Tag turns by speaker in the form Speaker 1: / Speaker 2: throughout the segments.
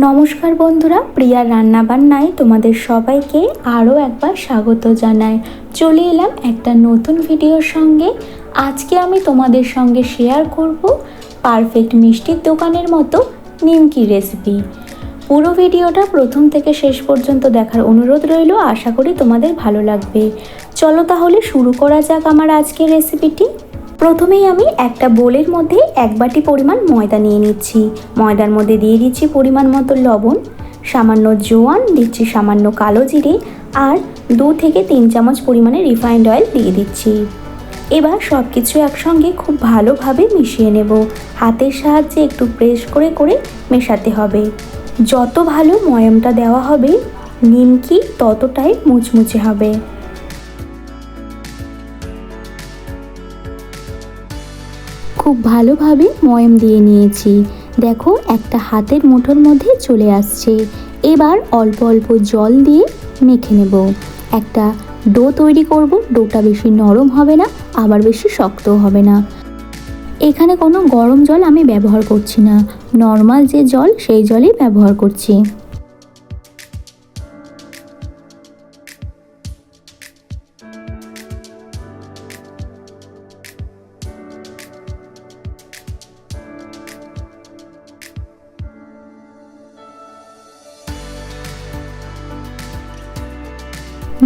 Speaker 1: নমস্কার বন্ধুরা প্রিয়ার রান্নাবান্নায় তোমাদের সবাইকে আরও একবার স্বাগত জানাই। চলে এলাম একটা নতুন ভিডিওর সঙ্গে। আজকে আমি তোমাদের সঙ্গে শেয়ার করব পারফেক্ট মিষ্টির দোকানের মতো নিমকি রেসিপি পুরো ভিডিওটা প্রথম থেকে শেষ পর্যন্ত দেখার অনুরোধ রইল, আশা করি তোমাদের ভালো লাগবে। চলো তাহলে শুরু করা যাক আমার আজকের রেসিপিটি প্রথমেই আমি একটা বোলের মধ্যে এক বাটি পরিমাণ ময়দা নিয়ে নিচ্ছি। ময়দার মধ্যে দিয়ে দিচ্ছি পরিমাণ মতো লবণ, সামান্য জোয়ান, দিচ্ছি সামান্য কালো জিরে আর দু থেকে তিন চামচ পরিমাণে রিফাইন্ড অয়েল দিয়ে দিচ্ছি। এবার সব কিছু একসঙ্গে খুব ভালোভাবে মিশিয়ে নেব। হাতের সাহায্যে একটু প্রেস করে করে মেশাতে হবে। যত ভালো ময়মটা দেওয়া হবে, নিমকি ততটাই মুচমুচে হবে। খুব ভালোভাবে ময়ম দিয়ে নিয়েছি। দেখো, একটা হাতের মুঠোর মধ্যে চলে আসছে। এবার অল্প অল্প জল দিয়ে মেখে নেব। একটা ডো তৈরি করব। ডোটা বেশি নরম হবে না, আবার বেশি শক্ত হবে না। এখানে কোনো গরম জল আমি ব্যবহার করছি না। নর্মাল যে জল, সেই জলই ব্যবহার করছি।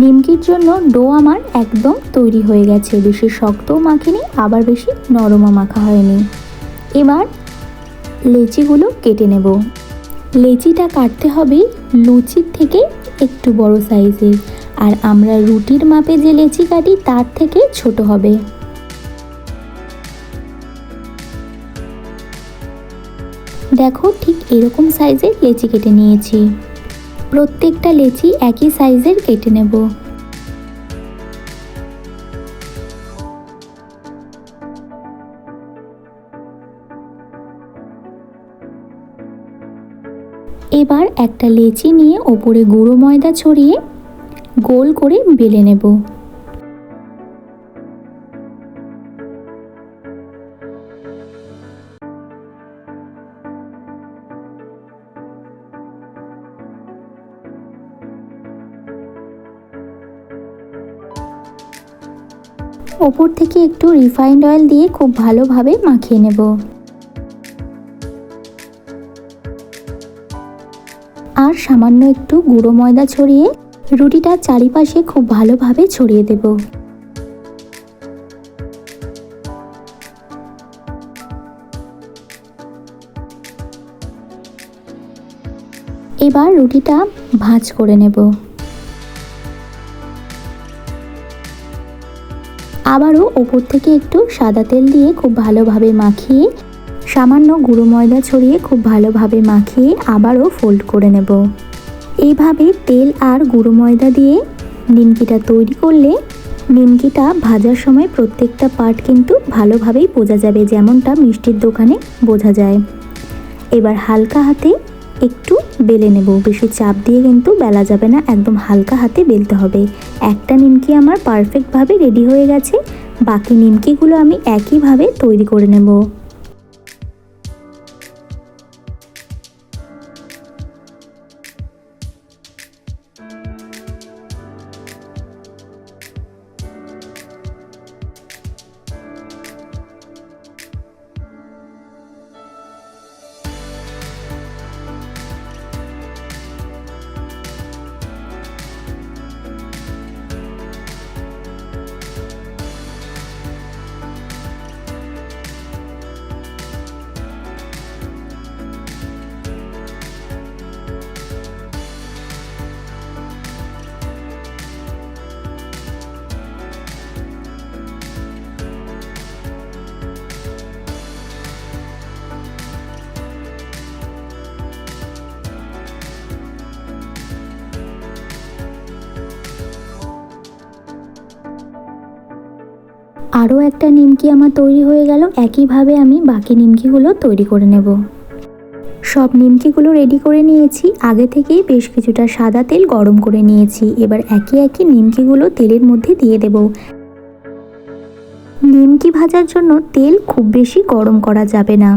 Speaker 1: নিমকির জন্য ডো আমার একদম তৈরি হয়ে গেছে। বেশি শক্তও মাখিনি, আবার বেশি নরমও মাখা হয়নি। এবার লেচিগুলো কেটে নেব। লেচিটা কাটতে হবে লুচির থেকে একটু বড় সাইজের আর আমরা রুটির মাপে যে লেচি কাটি, তার থেকে ছোট হবে। দেখো ঠিক এরকম সাইজের লেচি কেটে নিয়েছি। প্রত্যেকটা লেচি একই সাইজের কেটে নেব। এবার একটা লেচি নিয়ে ওপরে গুঁড়ো ময়দা ছড়িয়ে গোল করে বেলে নেব। ওপর থেকে একটু রিফাইন্ড অয়েল দিয়ে খুব ভালোভাবে মাখিয়ে নেব। আর সামান্য একটু গুঁড়ো ময়দা ছড়িয়ে রুটিটার চারিপাশে খুব ভালোভাবে ছড়িয়ে দেব। এবার রুটিটা ভাঁজ করে নেব। আবারও ওপর থেকে একটু সাদা তেল দিয়ে খুব ভালোভাবে মাখিয়ে, সামান্য গুঁড়ো ময়দা ছড়িয়ে খুব ভালোভাবে মাখিয়ে আবারও ফোল্ড করে নেব। এইভাবে তেল আর গুঁড়ো ময়দা দিয়ে নিমকিটা তৈরি করলে নিমকিটা ভাজার সময় প্রত্যেকটা পার্ট কিন্তু ভালোভাবেই বোঝা যাবে যেমনটা মিষ্টির দোকানে বোঝা যায়। এবার হালকা হাতে একটু বেলে নেব। বেশি চাপ দিয়ে কিন্তু বেলা যাবে না, একদম হালকা হাতে বেলতে হবে। একটা নিমকি আমার পারফেক্টভাবে রেডি হয়ে গেছে। বাকি নিমকিগুলো আমি একইভাবে তৈরি করে নেব। আরও একটা নিমকি আমার তৈরি হয়ে গেল, একইভাবে আমি বাকি নিমকিগুলো তৈরি করে নেব। সব নিমকিগুলো রেডি করে নিয়েছি, আগে থেকেই বেশ কিছুটা সাদা তেল গরম করে নিয়েছি, এবার একে একে নিমকিগুলো তেলের মধ্যে দিয়ে দেব। নিমকি ভাজার জন্য তেল খুব বেশি গরম করা যাবে না।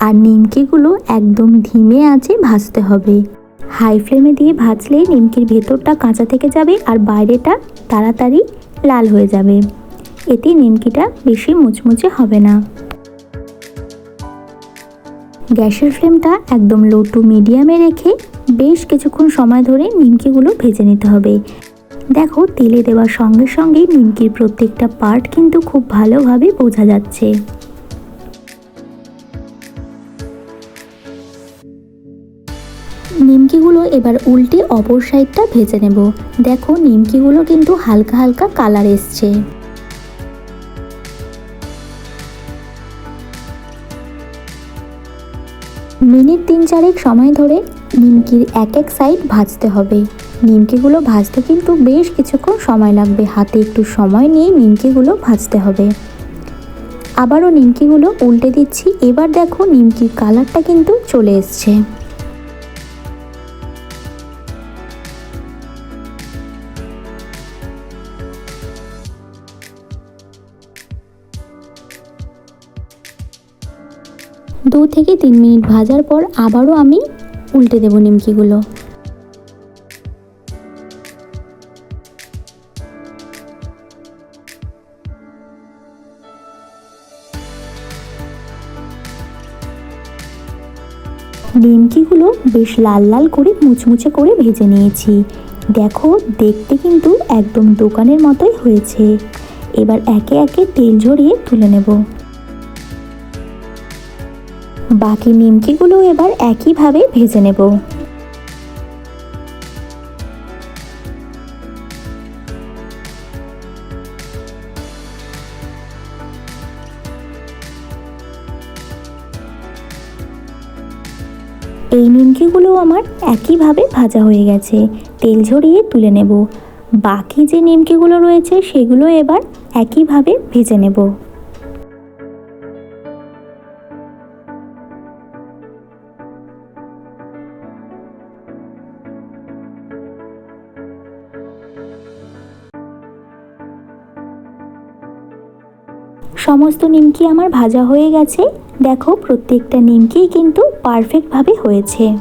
Speaker 1: আর নিমকিগুলো একদম ধিমে আছে ভাজতে হবে। হাই ফ্লেমে দিয়ে ভাজলে নিমকির ভেতরটা কাঁচা থেকে যাবে আর বাইরেটা তাড়াতাড়ি লাল হয়ে যাবে। এতে নিমকিটা বেশি মুচমুচে হবে না। গ্যাসের ফ্লেমটা একদম লো টু মিডিয়ামে রেখে বেশ কিছুক্ষণ সময় ধরে নিমকিগুলো ভেজে নিতে হবে। দেখো, তেলে দেওয়ার সঙ্গে সঙ্গেই নিমকির প্রত্যেকটা পার্ট কিন্তু খুব ভালোভাবে বোঝা যাচ্ছে। নিমকিগুলো এবার উল্টে অপর সাইডটা ভেজে নেব। দেখো, নিমকিগুলো কিন্তু হালকা হালকা কালার এসছে। মিনিট তিন চারেক সময় ধরে নিমকির এক এক সাইড ভাজতে হবে। নিমকিগুলো ভাজতে কিন্তু বেশ কিছুক্ষণ সময় লাগবে। হাতে একটু সময় নিয়ে নিমকিগুলো ভাজতে হবে। আবারও নিমকিগুলো উল্টে দিচ্ছি। এবার দেখো নিমকির কালারটা কিন্তু চলে এসছে। দু থেকে তিন মিনিট ভাজার পর আবারও আমি উল্টে দেবো নিমকিগুলো। নিমকিগুলো বেশ লাল লাল করে মুচমুচে করে ভেজে নিয়েছি। দেখো, দেখতে কিন্তু একদম দোকানের মতোই হয়েছে। এবার একে একে তেল ঝরিয়ে তুলে নেব। বাকি নিমকিগুলো এবার একইভাবে ভেজে নেব। এই নিমকিগুলো আমার একইভাবে ভাজা হয়ে গেছে, তেল ঝরিয়ে তুলে নেব। বাকি যে নিমকিগুলো রয়েছে সেগুলো এবার একইভাবে ভেজে নেব। সমস্ত নিমকি আমার ভাজা হয়ে গেছে। দেখো, প্রত্যেকটা নিমকিই কিন্তু পারফেক্টভাবে হয়েছে।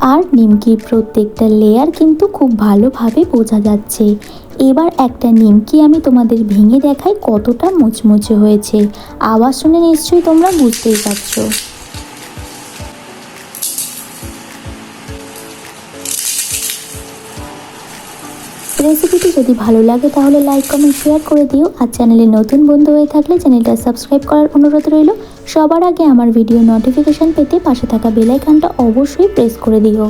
Speaker 1: আর নিমকির প্রত্যেকটা লেয়ার কিন্তু খুব ভালোভাবে বোঝা যাচ্ছে। এবার একটা নিমকি আমি তোমাদের ভেঙে দেখাই কতটা মুচমুচে হয়েছে। আওয়াজ শুনে নিশ্চয়ই তোমরা বুঝতেই পারছ। রেসিপিটি যদি ভালো লাগে তাহলে লাইক, কমেন্ট, শেয়ার করে দিও। আর চ্যানেলে নতুন বন্ধু হয়ে থাকলে চ্যানেলটা সাবস্ক্রাইব করার অনুরোধ রইল। সবার আগে আমার ভিডিও নোটিফিকেশান পেতে পাশে থাকা বেলাইকানটা অবশ্যই প্রেস করে দিও।